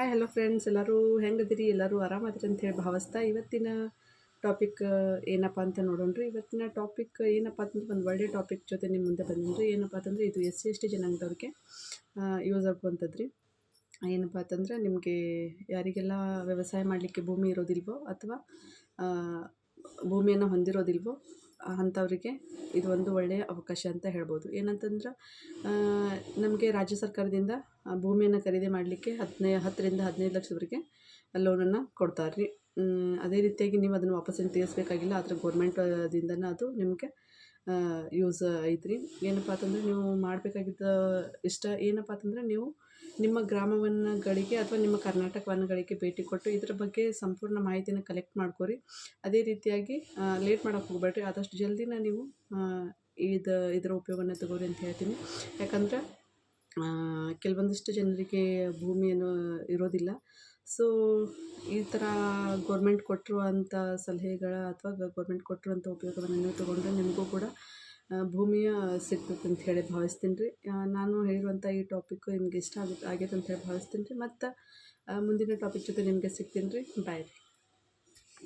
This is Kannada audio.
ಹಾಯ್ ಹಲೋ ಫ್ರೆಂಡ್ಸ್ ಎಲ್ಲರೂ ಹೆಂಗದಿರಿ? ಎಲ್ಲರೂ ಆರಾಮದಿರಿ ಅಂತ ಹೇಳಿ ಭಾವಿಸ್ತಾ ಇವತ್ತಿನ ಟಾಪಿಕ್ ಏನಪ್ಪ ಅಂತ ನೋಡೋಣ ರೀ ಇವತ್ತಿನ ಟಾಪಿಕ್ ಏನಪ್ಪ ಅಂತಂದ್ರೆ ಒಂದು ಒಳ್ಳೆ ಟಾಪಿಕ್ ಜೊತೆ ನಿಮ್ಮ ಮುಂದೆ ಬಂದಿನಿ ಏನಪ್ಪ ಅಂತಂದ್ರೆ ಇದು ಎಸ್ ಸಿ ಎಸ್ ಟಿ ಜನಾಂಗದವ್ರಿಗೆ ಯೂಸ್ ಆಗುವಂಥದ್ದು ರೀ ಏನಪ್ಪ ಅಂತಂದ್ರೆ ನಿಮಗೆ ಯಾರಿಗೆಲ್ಲ ವ್ಯವಸಾಯ ಮಾಡಲಿಕ್ಕೆ ಭೂಮಿ ಇರೋದಿಲ್ವೋ ಅಥವಾ ಭೂಮಿಯನ್ನು ಹೊಂದಿರೋದಿಲ್ವೋ ಅಂಥವರಿಗೆ ಇದು ಒಂದು ಒಳ್ಳೆಯ ಅವಕಾಶ ಅಂತ ಹೇಳ್ಬೋದು. ಏನಂತಂದ್ರೆ ನಮಗೆ ರಾಜ್ಯ ಸರ್ಕಾರದಿಂದ ಭೂಮಿಯನ್ನು ಖರೀದಿ ಮಾಡಲಿಕ್ಕೆ ಹತ್ತನೇ ಹತ್ತರಿಂದ ಹದಿನೈದು ಲಕ್ಷದವರೆಗೆ ಲೋನನ್ನು ಕೊಡ್ತಾರೆ ರೀ ಅದೇ ರೀತಿಯಾಗಿ ನೀವು ಅದನ್ನು ವಾಪಸ್ಸನ್ನು ತೀರಿಸ್ಬೇಕಾಗಿಲ್ಲ, ಆದರೆ ಗೋರ್ಮೆಂಟ್ದಿಂದನೇ ಅದು ನಿಮಗೆ ಯೂಸ್ ಐತ್ರಿ. ಏನಪ್ಪ ಅಂತಂದರೆ ನೀವು ಮಾಡಬೇಕಾಗಿದ್ದ ಇಷ್ಟ ಏನಪ್ಪ ಅಂತಂದ್ರೆ ನೀವು ನಿಮ್ಮ ಗ್ರಾಮವನ್ನು ಗಳಿಗೆ ಅಥವಾ ನಿಮ್ಮ ಕರ್ನಾಟಕವನ್ನು ಗಳಿಗೆ ಭೇಟಿ ಕೊಟ್ಟು ಇದರ ಬಗ್ಗೆ ಸಂಪೂರ್ಣ ಮಾಹಿತಿನ ಕಲೆಕ್ಟ್ ಮಾಡ್ಕೋರಿ. ಅದೇ ರೀತಿಯಾಗಿ ಲೇಟ್ ಮಾಡೋಕೆ ಹೋಗಬೇಡ್ರಿ. ಆದಷ್ಟು ಜಲ್ದಿನ ನೀವು ಇದು, ಇದರ ಉಪಯೋಗವನ್ನು ತಗೋರಿ ಅಂತ ಹೇಳ್ತೀನಿ. ಯಾಕಂದ್ರೆ ಕೆಲವೊಂದಿಷ್ಟು ಜನರಿಗೆ ಭೂಮಿಯನ್ನು ಇರೋದಿಲ್ಲ. ಸೊ ಈ ಥರ ಗೌರ್ಮೆಂಟ್ ಕೊಟ್ಟಿರುವಂಥ ಸಲಹೆಗಳ ಅಥವಾ ಗೌರ್ಮೆಂಟ್ ಕೊಟ್ಟಿರುವಂಥ ಉಪಯೋಗವನ್ನು ನೀವು ತೊಗೊಂಡ್ರೆ ನಿಮಗೂ ಕೂಡ ಭೂಮಿಯ ಸಿಗ್ತದೆ ಅಂತ ಹೇಳಿ ಭಾವಿಸ್ತೀನಿ ರೀ. ನಾನು ಹೇಳಿರುವಂಥ ಈ ಟಾಪಿಕ್ಕು ನಿಮ್ಗೆ ಇಷ್ಟ ಆಗುತ್ತೆ ಆಗೈತೆ ಅಂತ ಹೇಳಿ ಭಾವಿಸ್ತೀನಿ ರೀ. ಮತ್ತು ಮುಂದಿನ ಟಾಪಿಕ್ ಜೊತೆ ನಿಮಗೆ ಸಿಗ್ತೀನಿ ರೀ. ಬಾಯ್ ರೀ.